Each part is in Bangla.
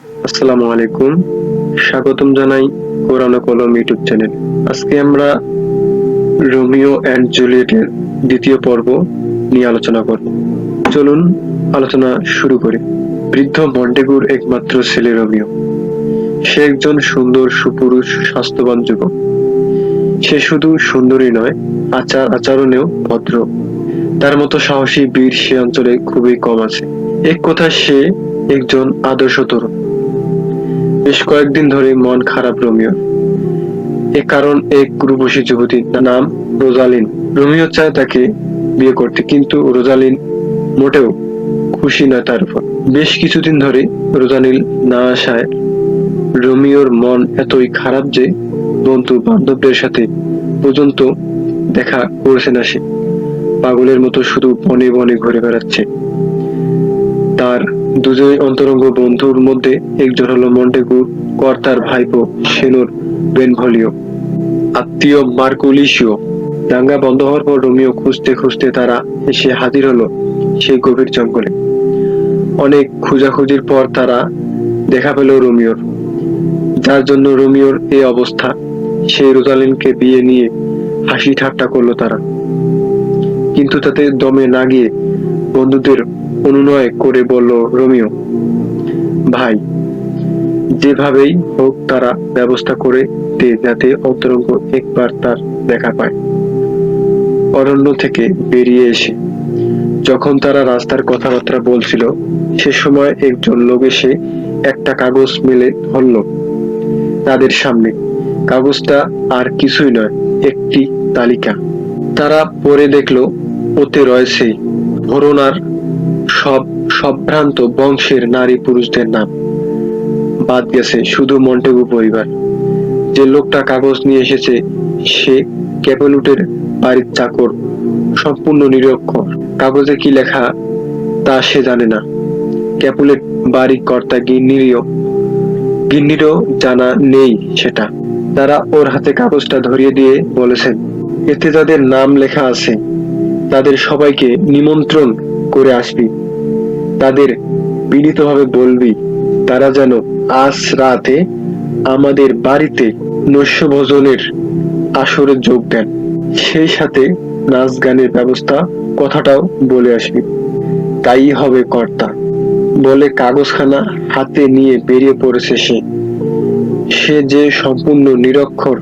আসসালামু আলাইকুম। স্বাগতম জানাই কোরআন কলম ইউটিউব চ্যানেল। আজকে আমরা রোমিও অ্যান্ড জুলিয়েটের দ্বিতীয় পর্ব নিয়ে আলোচনা করব। চলুন আলোচনা শুরু করি। বৃদ্ধ মন্টেগুর একমাত্র ছেলে রোমিও। সে একজন সুন্দর, সুপুরুষ, স্বাস্থ্যবান যুবক। সে শুধু সুন্দরী নয়, আচার, আচরণেও ভদ্র। তার মতো সাহসী বীর সে অঞ্চলে খুবই কম আছে। এক কথা সে একজন আদর্শ তরুণ। বেশ কয়েকদিন ধরে মন খারাপ রোমিও। এ কারণ এক গুরুবশী যুবতীর নাম রোজালিন। রোমিও চায় তাকে বিয়ে করতে, কিন্তু রোজালিন মোটেও খুশি নয় তার উপর। বেশ কিছুদিন ধরে রোজালিন না আসায় রোমিওর মন এতই খারাপ যে বন্ধু বান্ধবদের সাথে পর্যন্ত দেখা করছে না সে। পাগলের মতো শুধু বনে বনে ঘুরে বেড়াচ্ছে। তার দুজনই অন্তরঙ্গ বন্ধুর মধ্যে একজন হলো মন্টেগু, কর্তার ভাইপো, সেনুর, বেনভলিও। আত্মীয় মার্কুলিশিও। দাঙ্গা বন্ধ হওয়ার পর রোমিও খুঁজতে খুঁজতে তারা এসে হাজির হলো সেই গভীর জঙ্গলে। অনেক খোঁজাখুঁজির পর তারা দেখা পেল রোমিওর। যার জন্য রোমিওর এই অবস্থা সেই রোজালিনকে বিয়ে নিয়ে হাসি ঠাট্টা করল তারা। কিন্তু তাতে দমে না গিয়ে বন্ধুদের অনুনয় করে বলল, রোমিও, ভাই, যেভাবেই হোক তারা ব্যবস্থা করে দে যাতে অন্তরঙ্গ একবার তার দেখা পায়। অরণ্য থেকে বেরিয়ে এসে যখন তারা রাস্তার কথাবার্তা বলছিল, সে সময় একজন লোক এসে একটা কাগজ মেলে ধরল তাদের সামনে। কাগজটা আর কিছুই নয়, একটি তালিকা। তারা পরে দেখল, ওতে রয়েছে ভরোনার সব সম্ভ্রান্ত বংশের নারী পুরুষদের নাম। বাদ গেছে শুধু মন্টেগু পরিবার। যে লোকটা কাগজ নিয়ে এসেছে, সে ক্যাপেলুটের বাড়ির চাকর, সম্পূর্ণ নিরক্ষর। কাগজে কি লেখা, তা সে জানে না। ক্যাপুলেট বাড়ির কর্তা গিন্নিরও গিন্নিরও জানা নেই সেটা। তারা ওর হাতে কাগজটা ধরিয়ে দিয়ে বলেছেন, এতে যাদের নাম লেখা আছে, তাদের সবাইকে নিমন্ত্রণ করে আসবি। তাদের বিনীতভাবে বলবি, তারা যেন আজ রাতে আমাদের বাড়িতে নৈশ ভোজনের আসরে যোগ দেন। সেই সাথে নাচ গানের ব্যবস্থা কথাটাও বলে আসবি। তাই হবে কর্তা, বলে কাগজখানা হাতে নিয়ে বেরিয়ে পড়েছে সে। সে যে সম্পূর্ণ নিরক্ষর,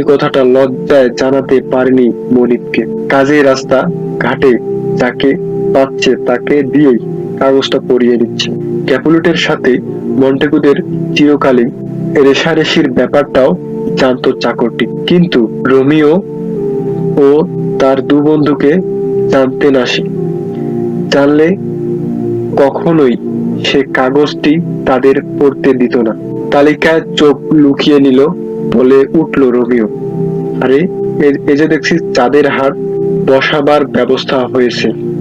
এ কথাটা লজ্জায় জানাতে পারেনি মনিবকে কাজেই রাস্তা ঘাটে যাকে পাচ্ছে তাকে দিয়েই কাগজটা পড়িয়ে দিচ্ছে। ক্যাপুলেটের সাথে মন্টেগুদের চিরকালীন রেশারেশির ব্যাপারটাও জানতো চাকরটি। কিন্তু রোমিও ও তার দু বন্ধুকে জানতে না জানলে কখনোই সে কাগজটি তাদের পড়তে দিত না। তালিকায় চোখ লুকিয়ে নিল বলে উঠল রোমিও। আরে, এ যে দেখছি চাঁদের হাট বসাবার ব্যবস্থা হয়েছে।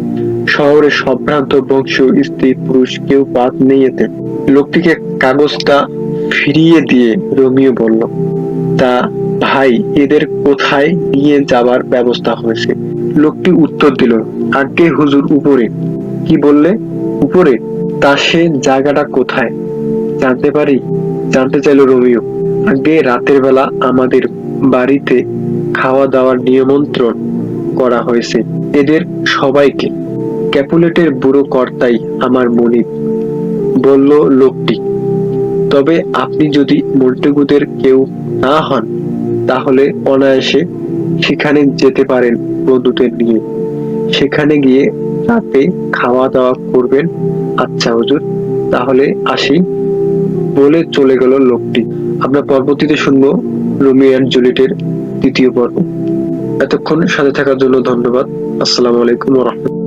শহরে সম্ভ্রান্ত বংশীয় স্ত্রী, পুরুষ, কেউ বাদ নেই এতে। লোকটিকে কাগজটা ফিরিয়ে দিয়ে রোমিও বলল, তা ভাই, এদের কোথায় নিয়ে যাবার ব্যবস্থা হয়েছে? লোকটি উত্তর দিল, আগে হুজুর, উপরে। কি বললে? উপরে? তা সে জায়গাটা কোথায়? জানতে পারি। জানতে চাইল রোমিও, আগে রাতের বেলা আমাদের বাড়িতে খাওয়া দাওয়ার নিয়মন্ত্রণ করা হয়েছে এদের সবাইকে। ক্যাপুলেটের বুড়ো কর্তাই আমার মনিব, বলল লোকটি। তবে আপনি যদি মন্টেগুদের কেউ না হন, তাহলে অনায়াসে সেখানে যেতে পারেন বন্ধুদের নিয়ে। সেখানে গিয়ে রাতে খাওয়া দাওয়া করবেন। আচ্ছা হুজুর, তাহলে আসি। বলে চলে গেল লোকটি। আমরা পরবর্তীতে শুনব রোমিও অ্যান্ড জুলিয়েটের দ্বিতীয় পর্ব। এতক্ষণ সাথে থাকার জন্য ধন্যবাদ। আসসালামু আলাইকুম রহমতুল্লাহ।